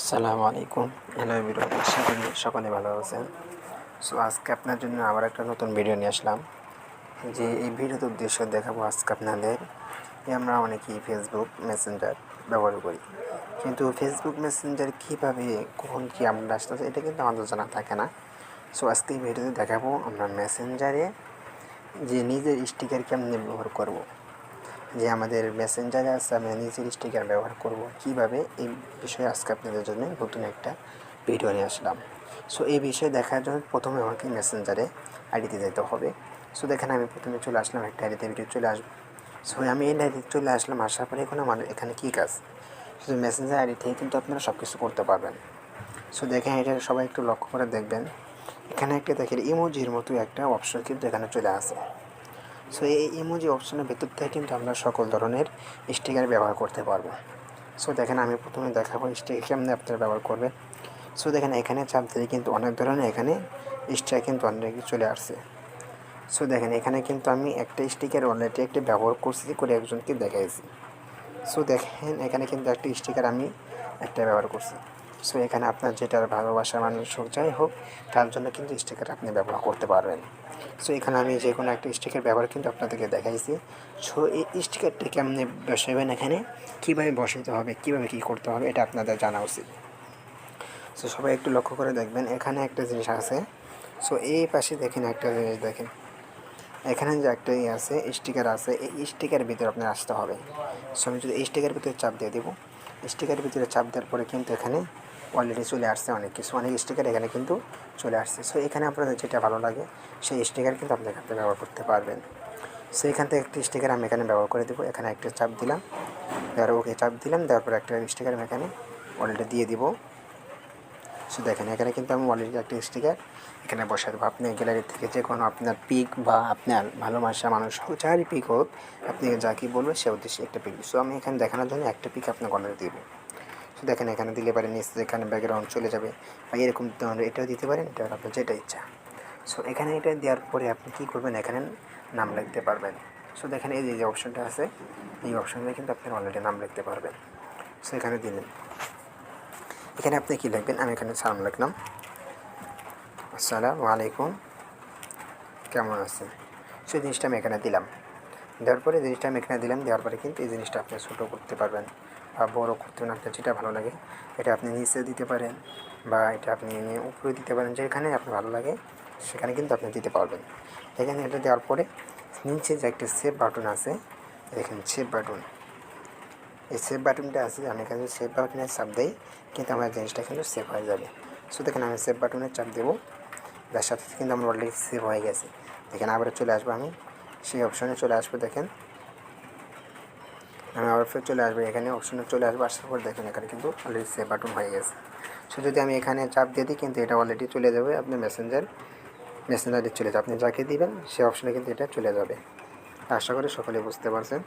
আসসালামু আলাইকুম। Hello everyone, আশা করি সকলে ভালো আছেন। সো আজকে আপনার জন্য আবার একটা নতুন ভিডিও নিয়ে আসলাম। যে এই ভিডিওর উদ্দেশ্য দেখাবো আজকে আপনাদের আমরা অনেকেই ফেসবুক মেসেঞ্জার ব্যবহার করি। কিন্তু ফেসবুক মেসেঞ্জার কীভাবে, কখন কী আপডেট আসতেছে এটা কিন্তু আমাদের জানা থাকে না। সো আজকে এই ভিডিওতে দেখাবো আমরা মেসেঞ্জারে যে নিজের স্টিকার কেমনি ব্যবহার করব। যে আমাদের মেসেঞ্জারে আছে, আমরা নিজের স্টিকার ব্যবহার করব। কীভাবে? এই বিষয়ে আজকে আপনাদের জন্য নতুন একটা ভিডিও নিয়ে আসলাম। সো এই বিষয়ে দেখার জন্য প্রথমে আমাকে মেসেঞ্জারে আইডিতে যেতে হবে। সো দেখেন আমি প্রথমে চলে আসলাম, একটা আইডিতে ভিডিও চলে আসব। সো আমি এই আইডিতে চলে আসলাম, আসার পরে এখন আমার এখানে কী কাজ? শুধু মেসেঞ্জার আইডি থেকে কিন্তু আপনারা সব কিছু করতে পারবেন। সো দেখেন এটা সবাই একটু লক্ষ্য করে দেখবেন। এখানে একটা দেখেন ইমোজির মতো একটা অপশন কিন্তু এখানে চলে আসে। সো এই ইমোজি অপশনের ভেতর থেকে কিন্তু আমরা সকল ধরনের স্টিকার ব্যবহার করতে পারব। সো দেখেন আমি প্রথমে দেখাবো স্টিকার কেমনি আপনারা ব্যবহার করবেন। সো দেখেন এখানে চাপ দিলে কিন্তু অনেক ধরনের এখানে স্টিকার কিন্তু অনেক চলে আসছে। সো দেখেন এখানে কিন্তু আমি একটা স্টিকার অলরেডি একটা ব্যবহার করছি করে একজনকে দেখাইছি। সো দেখেন এখানে কিন্তু একটা স্টিকার আমি একটা ব্যবহার করছি। সো এখানে আপনার যেটার ভালোবাসার মানুষ হোক যাই হোক, তার জন্য কিন্তু স্টিকার আপনি ব্যবহার করতে পারবেন। সো এখানে আমি যে কোনো একটা স্টিকার ব্যবহার কিন্তু আপনাদেরকে দেখাইছি। সো এই স্টিকারটি কেমনি বসাবেন এখানে? কীভাবে বসাতে হবে? কীভাবে কী করতে হবে? এটা আপনাদের জানা উচিত। সো সবাই একটু লক্ষ্য করে দেখবেন, এখানে একটা জিনিস আছে। সো এই পাশে দেখেন একটা জিনিস দেখেন। এখানে যে একটা ইয়ে আছে স্টিকার আছে, এই স্টিকারের ভিতরে আপনার আসতে হবে। সো আমি যদি এই স্টিকারের ভিতরে চাপ দিয়ে দেবো স্টিকারের ভিতরে চাপ দেওয়ার পরে কিন্তু এখানে অলরেডি চলে আসছে অনেক কিছু, অনেক স্টিকার এখানে কিন্তু চলে আসছে। সো এখানে আপনাদের যেটা ভালো লাগে, সেই স্টিকার কিন্তু আপনি এখান থেকে ব্যবহার করতে পারবেন। সো এখান থেকে একটি স্টিকার আমি এখানে ব্যবহার করে দেবো। এখানে একটা চাপ দিলাম দেওয়ার ওকে চাপ দিলাম, দেওয়ার পরে একটা স্টিকার আমি এখানে অলরেডি দিয়ে দিব। সো দেখেন, এখানে কিন্তু আমি অলরেডি একটা স্টিকার এখানে বসে দেবো। আপনি গ্যালারি থেকে যে কোনো আপনার পিক বা আপনার ভালোবাসা, মানুষ হোক, যারই পিক হোক, আপনি যা কি বলবেন সে উদ্দেশ্যে একটা পিক সো আমি এখানে দেখানোর জন্য একটা পিক আপনাকে অলরেডি দেবো। দেখেন এখানে দিলে পারেন নিচে এখানে ব্যাকগ্রাউন্ড চলে যাবে। বা এরকম এটাও দিতে পারেন, এটা আপনার যেটা ইচ্ছা। সো এখানে এটা দেওয়ার পরে আপনি কী করবেন? এখানে নাম লিখতে পারবেন। সো দেখেন এই যে যে অপশনটা আছে, এই অপশনটা কিন্তু আপনি অলরেডি নাম লিখতে পারবেন। সো এখানে দিলেন। এখানে আপনি কী লিখবেন? আমি এখানে সালাম লিখলাম। আসসালামু আলাইকুম। কেমন আছেন? সেই জিনিসটা আমি এখানে দিলাম। দেওয়ার পরে জিনিসটা আমি এখানে দিলাম। দেওয়ার পরে কিন্তু এই জিনিসটা আপনি ছোটো করতে পারবেন। বা বড়ো করতে পারেন আপনার যেটা ভালো লাগে, এটা আপনি নিচে দিতে পারেন বা এটা আপনি উপরে দিতে পারেন, যেখানে আপনার ভালো লাগে সেখানে কিন্তু আপনি দিতে পারবেন। এখানে এটা দেওয়ার পরে নিচে যে একটা সেভ বাটন আছে, দেখেন সেভ বাটন এই সেভ বাটনটা আছে, আমি এখানে সেভ বাটনে চাপ দেই, কিন্তু আমার জিনিসটা কিন্তু সেভ হয়ে যাবে। সো দেখেন আমি সেভ বাটনে চাপ দেবো সাথে সাথে কিন্তু আমার অলরেডি সেভ হয়ে গেছে। দেখেন আবার চলে আসব আমি, সেই অপশনে চলে আসব দেখেন। আমি আবার ফের চলে আসব এখানে অপশনে চলে আসব, আসার পর দেখেন এখানে কিন্তু অলরেডি সেভ বাটন হয়ে গেছে। সো যদি আমি এখানে চাপ দিয়ে দিই, কিন্তু এটা অলরেডি চলে যাবে আপনি মেসেঞ্জার মেসেঞ্জারে চলে যাবে। আপনি যাকে দিবেন, সে অপশনে কিন্তু এটা চলে যাবে। আশা করি সকলে বুঝতে পারছেন।